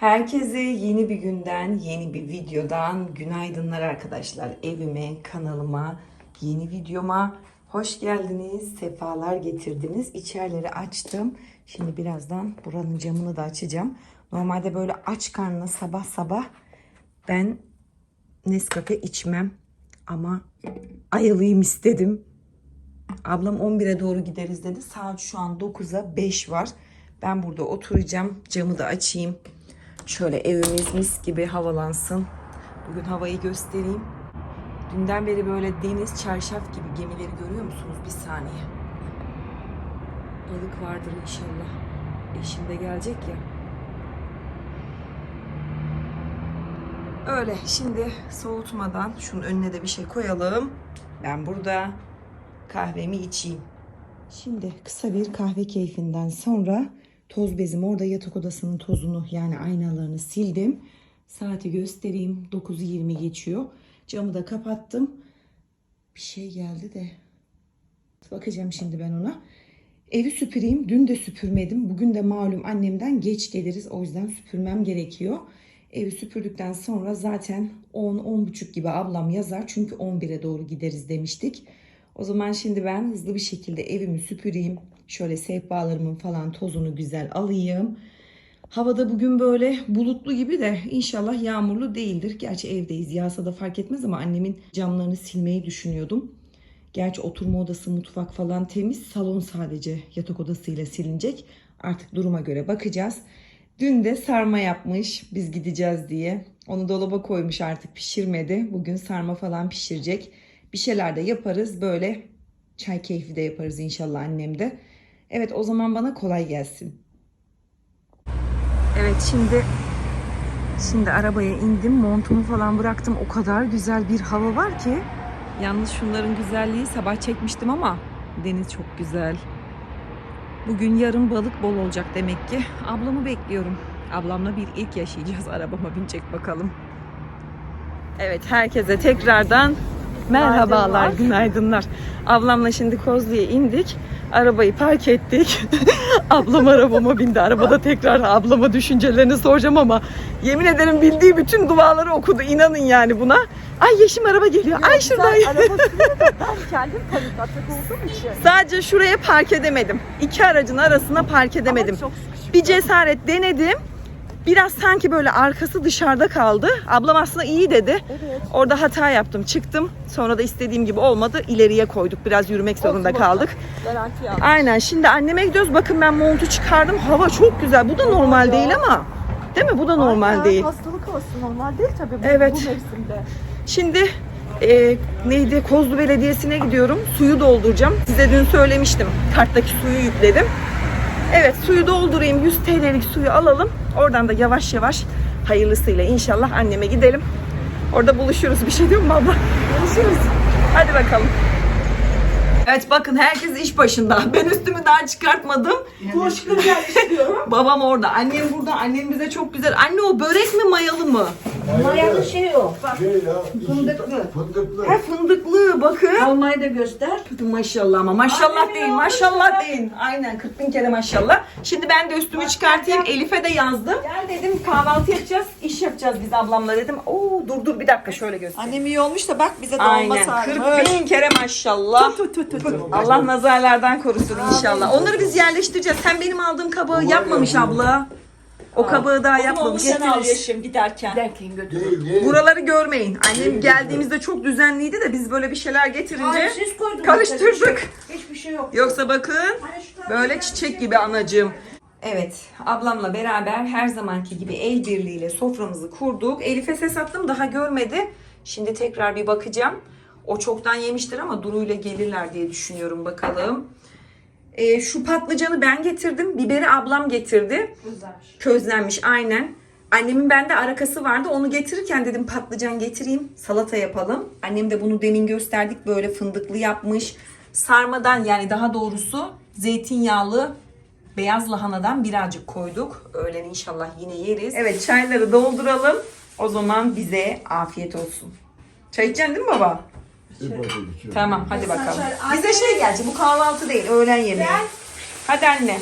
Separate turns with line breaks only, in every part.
Herkese yeni bir günden, yeni bir videodan günaydınlar arkadaşlar. Evime, kanalıma, yeni videoma hoş geldiniz. Sefalar getirdiniz. İçerileri açtım. Şimdi birazdan buranın camını da açacağım. Normalde böyle aç karnına sabah sabah ben Nescafe içmem. Ama ayılayım istedim. Ablam 11'e doğru gideriz dedi. Saat şu an 9'a 5 var. Ben burada oturacağım. Camı da açayım. Şöyle evimiz mis gibi havalansın. Bugün havayı göstereyim. Dünden beri böyle deniz, çarşaf gibi gemileri görüyor musunuz? Bir saniye. Balık vardır inşallah. Eşim de gelecek ya. Öyle şimdi soğutmadan şunun önüne de bir şey koyalım. Ben burada kahvemi içeyim. Şimdi kısa bir kahve keyfinden sonra toz bezim orada yatak odasının tozunu yani aynalarını sildim. Saati göstereyim 9'u 20 geçiyor. Camı da kapattım. Bir şey geldi de bakacağım şimdi ben ona. Evi süpüreyim. Dün de süpürmedim. Bugün de malum annemden geç geliriz. O yüzden süpürmem gerekiyor. Evi süpürdükten sonra zaten 10-10.30 gibi ablam yazar. Çünkü 11'e doğru gideriz demiştik. O zaman şimdi ben hızlı bir şekilde evimi süpüreyim. Şöyle sehpalarımın falan tozunu güzel alayım. Havada bugün böyle bulutlu gibi de inşallah yağmurlu değildir. Gerçi evdeyiz. Yağsa da fark etmez ama annemin camlarını silmeyi düşünüyordum. Gerçi oturma odası, mutfak falan temiz. Salon sadece yatak odasıyla silinecek. Artık duruma göre bakacağız. Dün de sarma yapmış biz gideceğiz diye. Onu dolaba koymuş artık pişirmedi. Bugün sarma falan pişirecek. Bir şeyler de yaparız. Böyle çay keyfi de yaparız inşallah annem de. Evet o zaman bana kolay gelsin. Evet şimdi şimdi arabaya indim. Montumu falan bıraktım. O kadar güzel bir hava var ki. Yalnız şunların güzelliği sabah çekmiştim ama deniz çok güzel. Bugün yarın balık bol olacak demek ki. Ablamı bekliyorum. Ablamla bir ilk yaşayacağız. Arabama binecek bakalım. Evet herkese tekrardan merhabalar, günaydınlar. Ablamla şimdi Kozlu'ya indik. Arabayı park ettik. Ablam arabama bindi. Arabada tekrar ablama düşüncelerini soracağım ama yemin ederim bildiği bütün duaları okudu. İnanın yani buna. Ay yeşim araba geliyor. Ay şuradan.
ben kendim panik atak olduğum için.
Sadece şuraya park edemedim. İki aracın arasına park edemedim.
Ama çok sıkışık.
Bir cesaret denedim. Biraz sanki böyle arkası dışarıda kaldı. Ablam aslında iyi dedi.
Evet.
Orada hata yaptım. Çıktım. Sonra da istediğim gibi olmadı. İleriye koyduk. Biraz yürümek zorunda
Olsun,
kaldık.
Garanti aldım.
Aynen. Şimdi anneme gidiyoruz. Bakın ben montu çıkardım. Hava çok güzel. Bu da normal
ya.
değil ama. Değil mi? Bu da normal
Aynen,
değil.
Hastalık havası normal değil tabii bu,
Evet.
bu mevsimde.
Şimdi e, neydi Kozlu Belediyesi'ne gidiyorum. Suyu dolduracağım. Size dün söylemiştim. Karttaki suyu yükledim. Evet suyu doldurayım. 100 TL'lik suyu alalım. Oradan da yavaş yavaş hayırlısıyla inşallah anneme gidelim. Orada buluşuruz. Bir şey diyor mu abla? Buluşuruz. Hadi bakalım. Evet bakın herkes iş başında. Ben üstümü daha çıkartmadım.
Coşkun gel istiyorum.
Babam orada. Annem burada. Annem bize çok güzel. Anne o börek mi mayalı mı?
Mayalı şey o.
Şey ya,
Fındıklı.
fındıklı.
Ha fındıklı bakın.
Almayı da göster.
Maşallah ama maşallah
Annem
değil
ya,
maşallah değil. Aynen 40 bin kere maşallah. Şimdi ben de üstümü çıkartayım Elif'e de yazdım. Gel dedim kahvaltı yapacağız iş yapacağız biz ablamla dedim. Oo dur dur bir dakika şöyle göstereyim.
Annem iyi olmuş da bak bize dolma
Aynen
sarmış.
40 bin kere maşallah.
Tut tut tut. tut.
Allah nazarlardan korusun inşallah. Onları biz yerleştireceğiz. Sen benim aldığım kabağı yapmamış abla. O kabağı daha yapmamış.
sen al giderken.
Derken götür.
Değil, değil.
Buraları görmeyin. Annem geldiğimizde çok düzenliydi de biz böyle bir şeyler getirince
Hayır, siz koydunuz.
karıştırdık.
Hiçbir şey yok.
Yoksa bakın
Hani şu tarafa
böyle çiçek gibi anacığım. Evet ablamla beraber her zamanki gibi el birliğiyle soframızı kurduk. Elif'e ses attım daha görmedi. Şimdi tekrar bir bakacağım. O çoktan yemiştir ama Duru ile gelirler diye düşünüyorum bakalım. Ee, şu patlıcanı ben getirdim. Biberi ablam getirdi.
Güzelmiş.
Közlenmiş aynen. Annemin bende arakası vardı. Onu getirirken dedim patlıcan getireyim. Salata yapalım. Annem de bunu demin gösterdik. Böyle fındıklı yapmış. Sarmadan yani daha doğrusu zeytinyağlı beyaz lahanadan birazcık koyduk. Öğlen inşallah yine yeriz. Evet çayları dolduralım. O zaman bize afiyet olsun. Çay içeceksin değil mi baba? Tamam hadi bakalım. Bize şey gelecek bu kahvaltı değil öğlen yemeği. Hadi anne.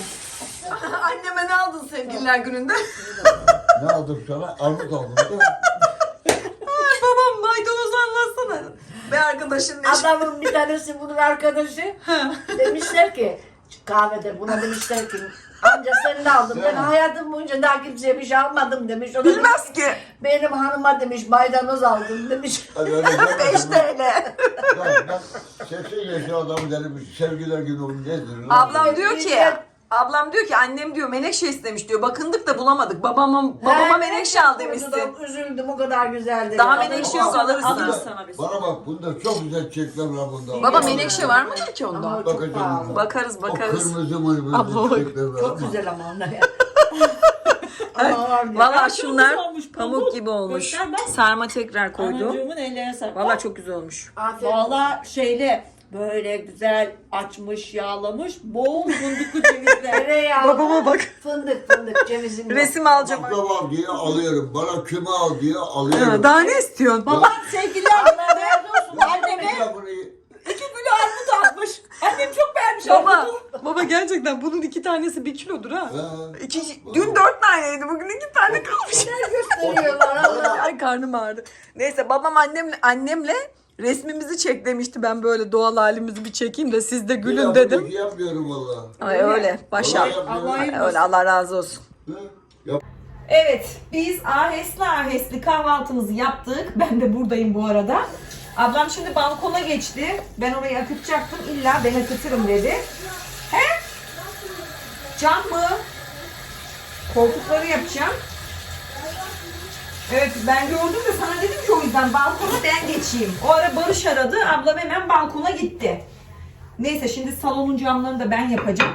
Anneme ne aldın sevgililer gününde?
Ne aldım sana? Armut aldım değil mi?
Babam maydanoz anlatsana. Ve arkadaşın ne
Adamın bir tanesi bunun arkadaşı. demişler ki kahvede buna demişler ki amca sen ne aldın? Ben hayatım boyunca daha kimseye bir şey almadım demiş. O da demiş,
bilmez ki.
benim hanıma demiş maydanoz aldım demiş.
Hadi öyle demedim.
5 TL.
Ben, ben 80 yaşlı adamı dedim. Sevgiler günü nedir? lan?
Ablam diyor ki Ablam diyor ki annem diyor menekşe istemiş diyor. Bakındık da bulamadık. Babama babama
He,
menekşe al
üzüldüm,
demişsin.
Üzüldüm o kadar güzeldi.
Daha
Ya.
menekşe yok alırız
Alırız
sana.
sana biz.
Bana bak bunda çok güzel çiçekler var bunda.
Baba menekşe var mıdır ki onda?
çok
Bakacağım.
pahalı.
Bakarız
O
bakarız.
kırmızı mı
Abla bak.
çiçekler var
Çok
ama.
güzel ama onlar ya. Ama var diyor.
Valla şunlar
olmuş,
pamuk
pamuk.
gibi olmuş.
Göster bak.
Sarma tekrar koydum.
Anacığımın ellerine sağlık.
Valla çok güzel olmuş.
Valla şeyle böyle güzel açmış, yağlamış, bol fındıklı cevizler.
Tereyağı,
Babama bak.
Fındık fındık cevizin.
Resim alacağım.
Baklava diye alıyorum. Bana küme al diye alıyorum.
Ha, Daha ne istiyorsun?
Baba sevgiler
Allah razı olsun.
anneme
Ya bunu-
iki kilo armut almış. Annem çok beğenmiş
Baba,
armutu.
baba gerçekten bunun iki tanesi bir kilodur ha.
Ha.
İki, dün dört taneydi, bugün iki tane kalmış.
Gösteriyorlar Allah.
Ay karnım ağrıdı. Neyse babam annemle annemle resmimizi çek demişti. Ben böyle doğal halimizi bir çekeyim de siz de gülün dedim.
Yapmıyorum valla.
Ay öyle. Başa.
Vallahi yapmıyorum.
Allah'ım.
Öyle Allah razı olsun.
Yap.
Evet, biz ahesli ahesli kahvaltımızı yaptık. Ben de buradayım bu arada. Ablam şimdi balkona geçti. Ben orayı akıtacaktım. İlla ben akıtırım dedi. He? Cam mı? Koltukları yapacağım. Evet ben gördüm de sana dedim ki o yüzden balkona ben geçeyim. O ara Barış aradı. Ablam hemen balkona gitti. Neyse şimdi salonun camlarını da ben yapacağım.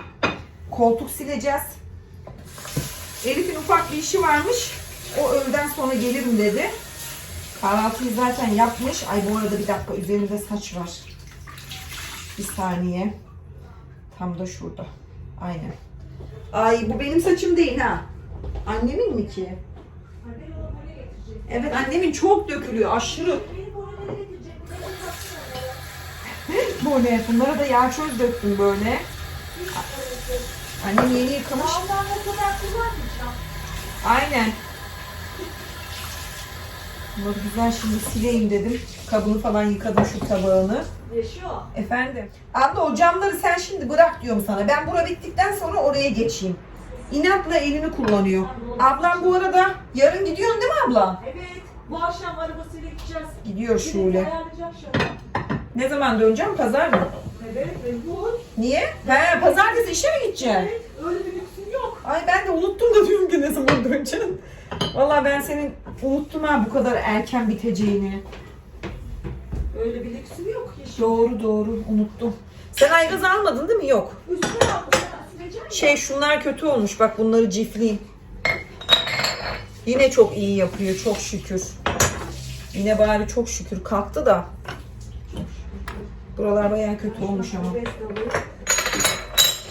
Koltuk sileceğiz. Elif'in ufak bir işi varmış. O öğleden sonra gelirim dedi. Kahvaltıyı zaten yapmış. Ay bu arada bir dakika üzerimde saç var. Bir saniye. Tam da şurada. Aynen. Ay bu benim saçım değil ha. Annemin mi ki? Evet annemin çok dökülüyor aşırı. ne? Bunlara da yağ çöz döktüm böyle. Annem yeni yıkamış. Aynen. Bunları güzel şimdi sileyim dedim. Kabını falan yıkadım şu tabağını.
Yaşıyor.
Efendim. Abla o camları sen şimdi bırak diyorum sana. Ben bura bittikten sonra oraya geçeyim. İnatla elini kullanıyor. Ablam bu arada yarın gidiyorsun değil mi abla?
Evet. Bu akşam arabasıyla gideceğiz.
Gidiyor
Şule.
Ne zaman döneceğim? Pazar mı?
Evet. mecbur.
Niye? He, pazartesi işe mi gideceksin?
Evet. Öyle bir lüksün yok.
Ay ben de unuttum da diyorum ki ne zaman döneceksin. Vallahi ben senin unuttum ha bu kadar erken biteceğini.
Öyle bir lüksün yok. Hiç.
Doğru doğru unuttum. Sen aygaz almadın değil mi? Yok.
Üstüne.
Şey şunlar kötü olmuş. Bak bunları cifleyeyim. Yine çok iyi yapıyor. Çok şükür. Yine bari çok şükür kalktı da. Buralar bayağı kötü olmuş ama.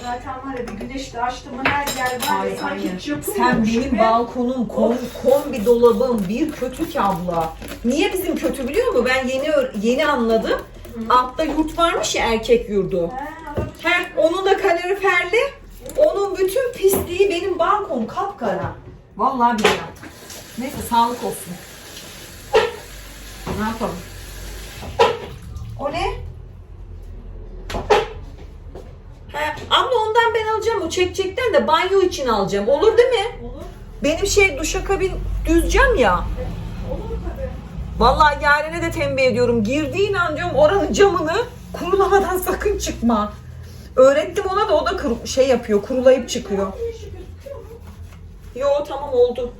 Zaten var ya bir güneş de açtı mı her yer var ya sanki çapı
Sen benim balkonum, kom, kombi dolabım bir kötü ki abla. Niye bizim kötü biliyor musun? Ben yeni yeni anladım. Altta yurt varmış ya erkek yurdu.
He, ama
He, onun da kaloriferli. Onun bütün pisliği benim balkon kapkara. Vallahi billahi. Neyse sağlık olsun. Ne yapalım? O ne? He, abla ondan ben alacağım. O çekecekten de banyo için alacağım. Olur değil mi?
Olur.
Benim şey duşakabin düz cam ya.
Olur tabii.
Vallahi Yaren'e de tembih ediyorum. Girdiğin an diyorum oranın camını kurulamadan sakın çıkma. Öğrettim ona da o da kuru- şey yapıyor, kurulayıp çıkıyor. Yo tamam oldu.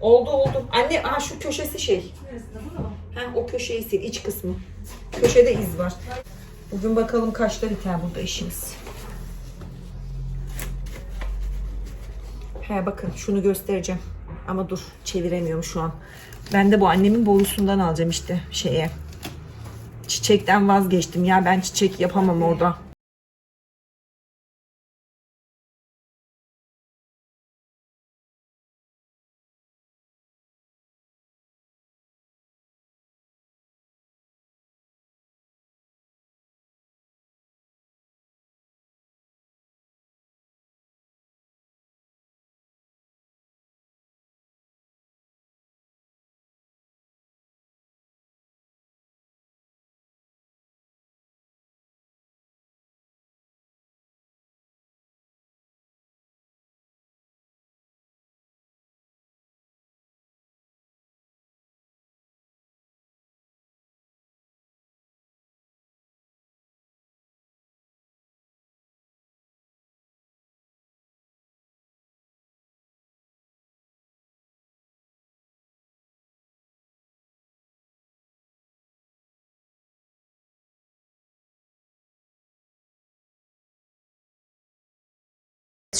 Oldu oldu. Anne aa şu köşesi şey. Ha o köşeyi sil iç kısmı. Köşede iz var. Bugün bakalım kaçta biter burada işimiz. He bakın şunu göstereceğim. Ama dur çeviremiyorum şu an. Ben de bu annemin borusundan alacağım işte şeye. Çiçekten vazgeçtim ya ben çiçek yapamam orada.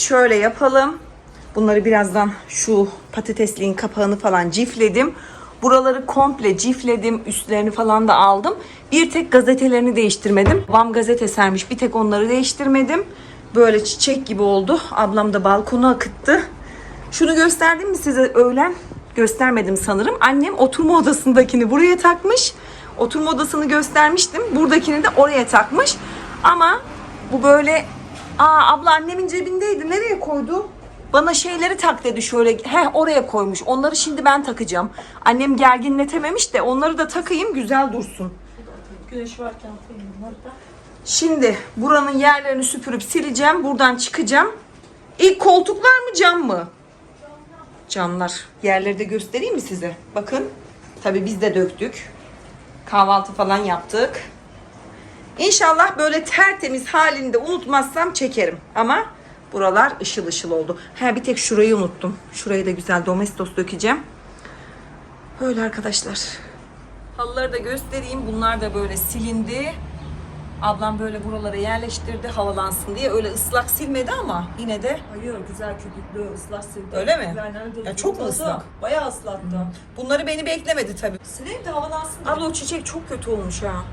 Şöyle yapalım. Bunları birazdan şu patatesliğin kapağını falan cifledim. Buraları komple cifledim. Üstlerini falan da aldım. Bir tek gazetelerini değiştirmedim. Vam gazete sermiş. Bir tek onları değiştirmedim. Böyle çiçek gibi oldu. Ablam da balkona akıttı. Şunu gösterdim mi size öğlen? Göstermedim sanırım. Annem oturma odasındakini buraya takmış. Oturma odasını göstermiştim. Buradakini de oraya takmış. Ama bu böyle... Aa abla annemin cebindeydi. Nereye koydu? Bana şeyleri tak dedi şöyle. He oraya koymuş. Onları şimdi ben takacağım. Annem gerginletememiş de onları da takayım güzel dursun.
Güneş varken koyayım bunları da.
Şimdi buranın yerlerini süpürüp sileceğim. Buradan çıkacağım. İlk koltuklar mı cam mı? Camlar. Yerleri de göstereyim mi size? Bakın. Tabii biz de döktük. Kahvaltı falan yaptık. İnşallah böyle tertemiz halinde unutmazsam çekerim. Ama buralar ışıl ışıl oldu. Ha bir tek şurayı unuttum. Şurayı da güzel domestos dökeceğim. Böyle arkadaşlar. Halıları da göstereyim. Bunlar da böyle silindi. Ablam böyle buralara yerleştirdi havalansın diye. Öyle ıslak silmedi ama yine de
Hayır güzel köpüklü ıslak sildi.
Öyle mi?
Yani
Ya çok mu ıslak?
Bayağı ıslattı.
bunları beni beklemedi tabii.
Sileyim de havalansın.
Abla o çiçek çok kötü olmuş ha.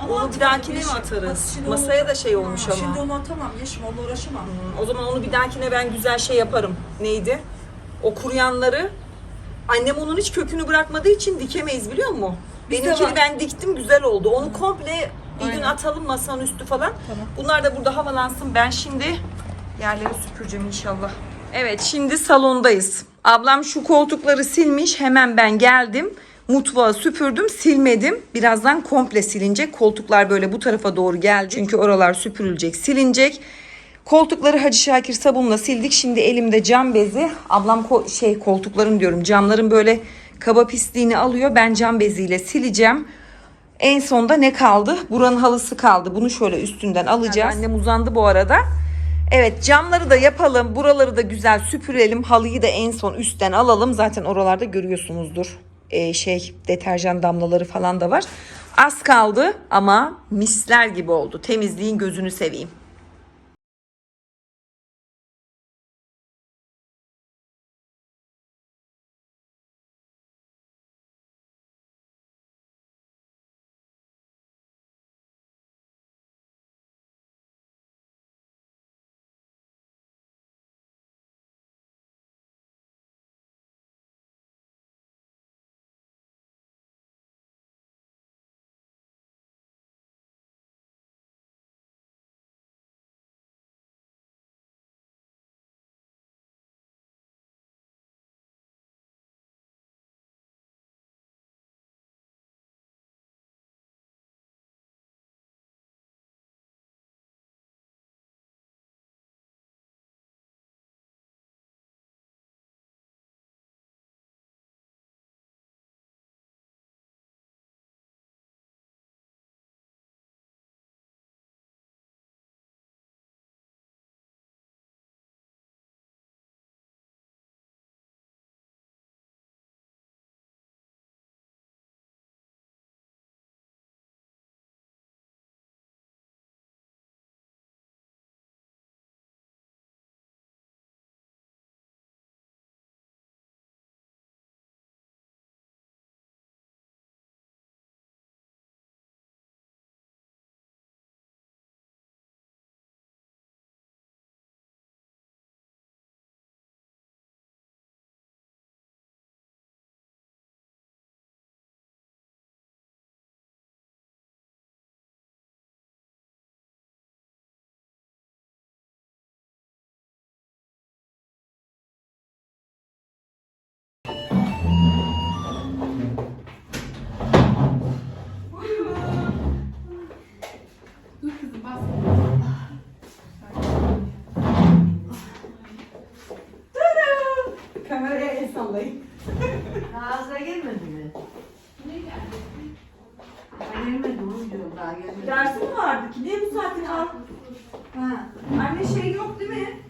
Ama
onu bir dahakine mi atarız?
bak
Masaya da şey olmuş
Ha,
ama.
Şimdi onu atamam Yeşim onunla uğraşamam.
O zaman onu bir dahakine ben güzel şey yaparım. Neydi? O kuruyanları annem onun hiç kökünü bırakmadığı için dikemeyiz biliyor musun?
Bizde
Benimkini ben diktim güzel oldu. Onu komple bir gün
Aynen.
atalım masanın üstü falan.
Tamam.
Bunlar da burada havalansın. Ben şimdi yerleri süpüreceğim inşallah. Evet şimdi salondayız. Ablam şu koltukları silmiş. Hemen ben geldim. Mutfağı süpürdüm, silmedim. Birazdan komple silinecek. Koltuklar böyle bu tarafa doğru geldi. Çünkü oralar süpürülecek, silinecek. Koltukları Hacı Şakir sabunla sildik. Şimdi elimde cam bezi. Ablam ko- şey koltukların diyorum camların böyle kaba pisliğini alıyor. Ben cam beziyle sileceğim. En sonda ne kaldı? Buranın halısı kaldı. Bunu şöyle üstünden alacağız. Annem uzandı bu arada. Evet camları da yapalım. Buraları da güzel süpürelim. Halıyı da en son üstten alalım. Zaten oralarda görüyorsunuzdur. Ee, şey deterjan damlaları falan da var. Az kaldı ama misler gibi oldu. Temizliğin gözünü seveyim.
Ha.
Anne şey yok değil mi?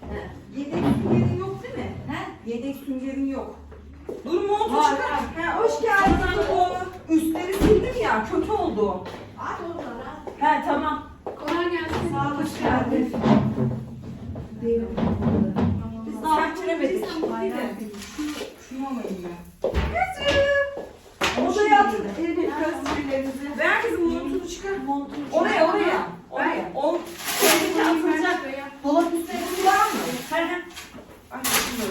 Yedek süngerin yok değil mi?
He?
Yedek süngerin yok. Dur montu
Var,
çıkar.
var.
Ha, hoş geldin. O üstleri sildim ya kötü oldu.
At onlara.
He tamam.
Kolay gelsin.
Sağ ol, hoş geldin. Değil mi?
Serptiremedik. Aynen. Şunu alayım ben. Kızım. Odaya atın. Evet kız. Ver kızım montunu çıkar. Montunu çıkar. Oraya oraya. Oraya. O kendine atılacak. Dolap üstüne var mı? Ay, şunu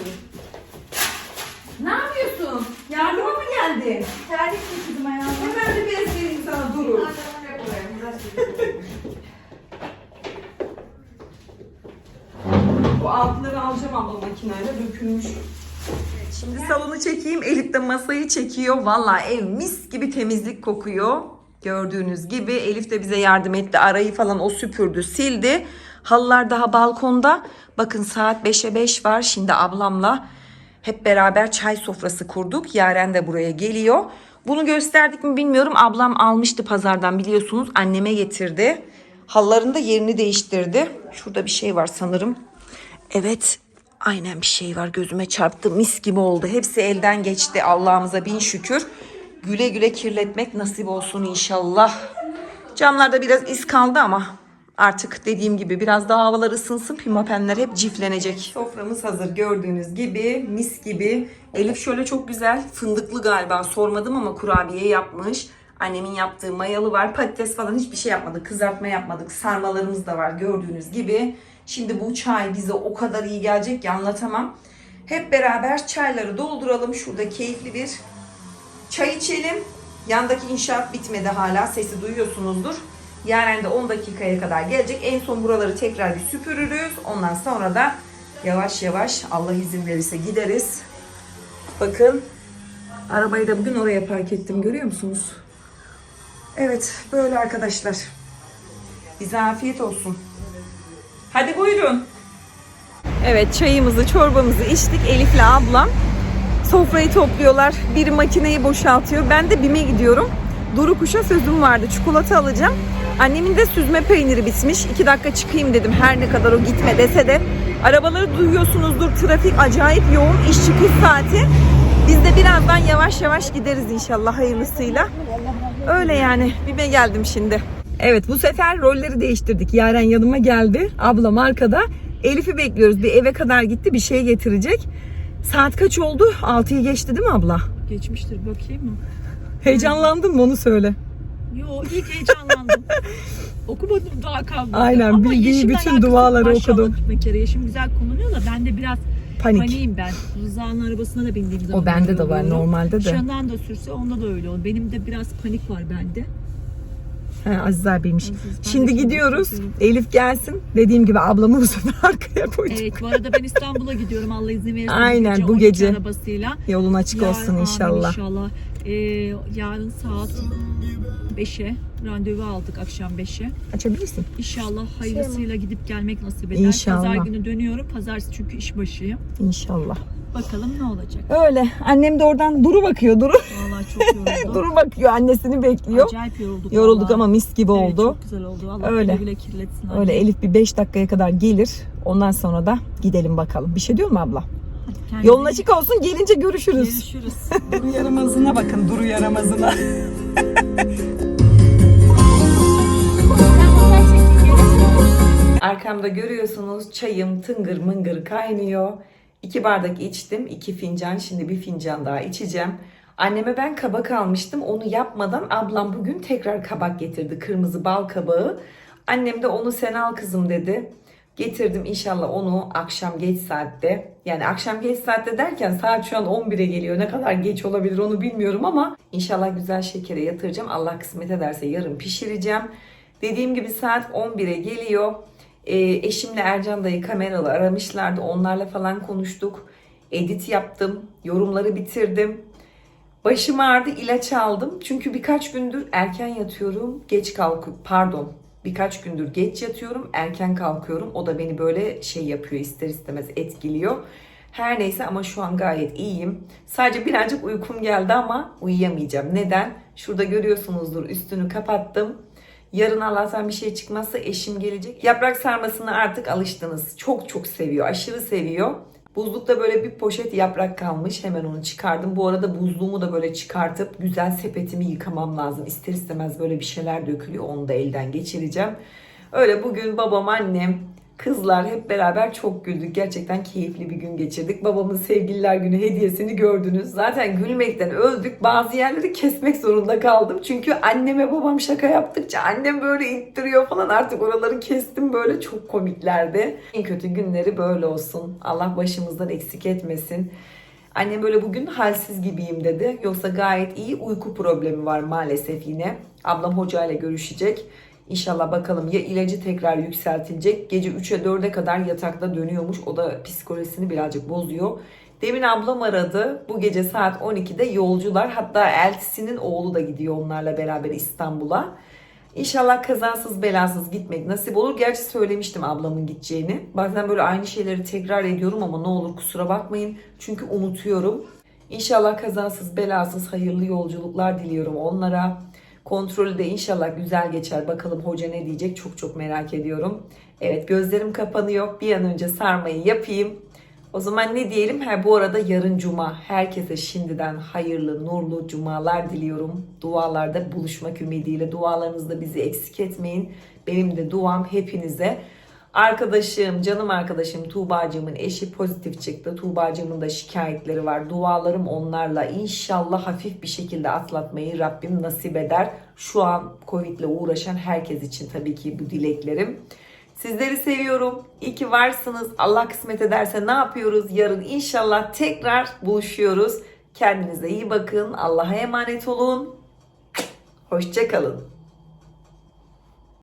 Ne yapıyorsun? Yardıma mı geldin?
Terlik getirdim ayağıma.
Hemen de bez vereyim sana Duru. Bu altları alacağım abla makineyle dökülmüş. Şimdi salonu çekeyim. Elif de masayı çekiyor. Valla ev mis gibi temizlik kokuyor. Gördüğünüz gibi Elif de bize yardım etti. Arayı falan o süpürdü, sildi. Halılar daha balkonda. Bakın saat 5'e 5 var. Şimdi ablamla hep beraber çay sofrası kurduk. Yaren de buraya geliyor. Bunu gösterdik mi bilmiyorum. Ablam almıştı pazardan biliyorsunuz. Anneme getirdi. Halıların da yerini değiştirdi. Şurada bir şey var sanırım. Evet. Aynen bir şey var gözüme çarptı mis gibi oldu. Hepsi elden geçti Allah'ımıza bin şükür. Güle güle kirletmek nasip olsun inşallah. Camlarda biraz iz kaldı ama artık dediğim gibi biraz daha havalar ısınsın pimapenler hep ciflenecek. Soframız hazır gördüğünüz gibi mis gibi. Elif şöyle çok güzel fındıklı galiba sormadım ama kurabiye yapmış. Annemin yaptığı mayalı var. Patates falan hiçbir şey yapmadık. Kızartma yapmadık. Sarmalarımız da var gördüğünüz gibi. Şimdi bu çay bize o kadar iyi gelecek ki anlatamam. Hep beraber çayları dolduralım. Şurada keyifli bir çay içelim. Yandaki inşaat bitmedi hala. Sesi duyuyorsunuzdur. Yaren de 10 dakikaya kadar gelecek. En son buraları tekrar bir süpürürüz. Ondan sonra da yavaş yavaş Allah izin verirse gideriz. Bakın arabayı da bugün oraya park ettim. Görüyor musunuz? Evet böyle arkadaşlar. Bize afiyet olsun. Hadi buyurun. Evet çayımızı çorbamızı içtik Elif'le ablam. Sofrayı topluyorlar. Biri makineyi boşaltıyor. Ben de BİM'e gidiyorum. Duru Kuş'a sözüm vardı. Çikolata alacağım. Annemin de süzme peyniri bitmiş. İki dakika çıkayım dedim. Her ne kadar o gitme dese de. Arabaları duyuyorsunuzdur. Trafik acayip yoğun. İş çıkış saati. Biz de birazdan yavaş yavaş gideriz inşallah hayırlısıyla. Öyle yani. BİM'e geldim şimdi. Evet bu sefer rolleri değiştirdik. Yaren yanıma geldi. Ablam arkada. Elif'i bekliyoruz. Bir eve kadar gitti. Bir şey getirecek. Saat kaç oldu? 6'yı geçti değil mi abla?
Geçmiştir bakayım mı?
Heyecanlandın mı onu söyle.
Yo ilk heyecanlandım. Okumadım daha kalmadı.
Aynen,
Ama yeşimle
bütün
alakası
duaları
maşallah
okudum.
Bir kere yeşim güzel kullanıyor da ben de biraz
Panik.
paniğim ben. Rıza'nın arabasına da bindiğim zaman.
O bende de var normalde de.
Şandan da sürse onda da öyle olur. Benim de biraz panik var bende.
He, Aziz abiymiş. Şimdi gidiyoruz. Elif gelsin. Dediğim gibi ablamı bu sefer arkaya koyduk.
Evet bu arada ben İstanbul'a gidiyorum Allah izin verirse.
Aynen, bu
12
gece.
arabasıyla.
Yolun açık olsun inşallah.
inşallah. Ee, yarın saat 5'e randevu aldık akşam 5'e.
Açabilirsin.
İnşallah hayırlısıyla gidip gelmek nasip eder.
İnşallah.
Pazar günü dönüyorum. Pazartesi çünkü iş başıyım.
İnşallah.
Bakalım ne olacak.
Öyle. Annem de oradan Duru bakıyor. Duru.
Vallahi çok yoruldum.
Duru bakıyor. Annesini bekliyor.
Acayip yorulduk.
Yorulduk
vallahi.
ama mis gibi
Evet,
oldu.
çok güzel oldu. Allah
Öyle.
güle kirletsin.
Öyle
anne.
Elif bir 5 dakikaya kadar gelir. Ondan sonra da gidelim bakalım. Bir şey diyor mu abla?
Kendine
Yolun açık olsun. Gelince görüşürüz.
Görüşürüz.
Duru yaramazına bakın. Duru yaramazına. Arkamda görüyorsunuz çayım tıngır mıngır kaynıyor. İki bardak içtim. iki fincan. Şimdi bir fincan daha içeceğim. Anneme ben kabak almıştım. Onu yapmadan ablam bugün tekrar kabak getirdi. Kırmızı bal kabağı. Annem de onu sen al kızım dedi. Getirdim inşallah onu akşam geç saatte. Yani akşam geç saatte derken saat şu an 11'e geliyor. Ne kadar geç olabilir onu bilmiyorum ama inşallah güzel şekere yatıracağım. Allah kısmet ederse yarın pişireceğim. Dediğim gibi saat 11'e geliyor. Ee, eşimle Ercan dayı kameralı aramışlardı. Onlarla falan konuştuk. Edit yaptım. Yorumları bitirdim. Başım ağrıdı ilaç aldım. Çünkü birkaç gündür erken yatıyorum. Geç kalk pardon. Birkaç gündür geç yatıyorum. Erken kalkıyorum. O da beni böyle şey yapıyor ister istemez etkiliyor. Her neyse ama şu an gayet iyiyim. Sadece birazcık uykum geldi ama uyuyamayacağım. Neden? Şurada görüyorsunuzdur üstünü kapattım. Yarın Allah'tan bir şey çıkmazsa eşim gelecek. Yaprak sarmasını artık alıştınız. Çok çok seviyor. Aşırı seviyor. Buzlukta böyle bir poşet yaprak kalmış. Hemen onu çıkardım. Bu arada buzluğumu da böyle çıkartıp güzel sepetimi yıkamam lazım. İster istemez böyle bir şeyler dökülüyor. Onu da elden geçireceğim. Öyle bugün babam, annem, Kızlar hep beraber çok güldük. Gerçekten keyifli bir gün geçirdik. Babamın sevgililer günü hediyesini gördünüz. Zaten gülmekten öldük. Bazı yerleri kesmek zorunda kaldım. Çünkü anneme babam şaka yaptıkça annem böyle ittiriyor falan. Artık oraları kestim böyle çok komiklerdi. En kötü günleri böyle olsun. Allah başımızdan eksik etmesin. Annem böyle bugün halsiz gibiyim dedi. Yoksa gayet iyi uyku problemi var maalesef yine. Ablam hocayla görüşecek. İnşallah bakalım ya ilacı tekrar yükseltilecek. Gece 3'e 4'e kadar yatakta dönüyormuş. O da psikolojisini birazcık bozuyor. Demin ablam aradı. Bu gece saat 12'de yolcular. Hatta eltisinin oğlu da gidiyor onlarla beraber İstanbul'a. İnşallah kazasız belasız gitmek nasip olur. Gerçi söylemiştim ablamın gideceğini. Bazen böyle aynı şeyleri tekrar ediyorum ama ne olur kusura bakmayın. Çünkü unutuyorum. İnşallah kazasız belasız hayırlı yolculuklar diliyorum onlara. Kontrolü de inşallah güzel geçer. Bakalım hoca ne diyecek çok çok merak ediyorum. Evet gözlerim kapanıyor. Bir an önce sarmayı yapayım. O zaman ne diyelim? Ha, bu arada yarın cuma. Herkese şimdiden hayırlı, nurlu cumalar diliyorum. Dualarda buluşmak ümidiyle. Dualarınızda bizi eksik etmeyin. Benim de duam hepinize. Arkadaşım, canım arkadaşım Tuğba'cığımın eşi pozitif çıktı. Tuğba'cığımın da şikayetleri var. Dualarım onlarla inşallah hafif bir şekilde atlatmayı Rabbim nasip eder. Şu an Covid ile uğraşan herkes için tabii ki bu dileklerim. Sizleri seviyorum. İyi ki varsınız. Allah kısmet ederse ne yapıyoruz? Yarın inşallah tekrar buluşuyoruz. Kendinize iyi bakın. Allah'a emanet olun. Hoşçakalın.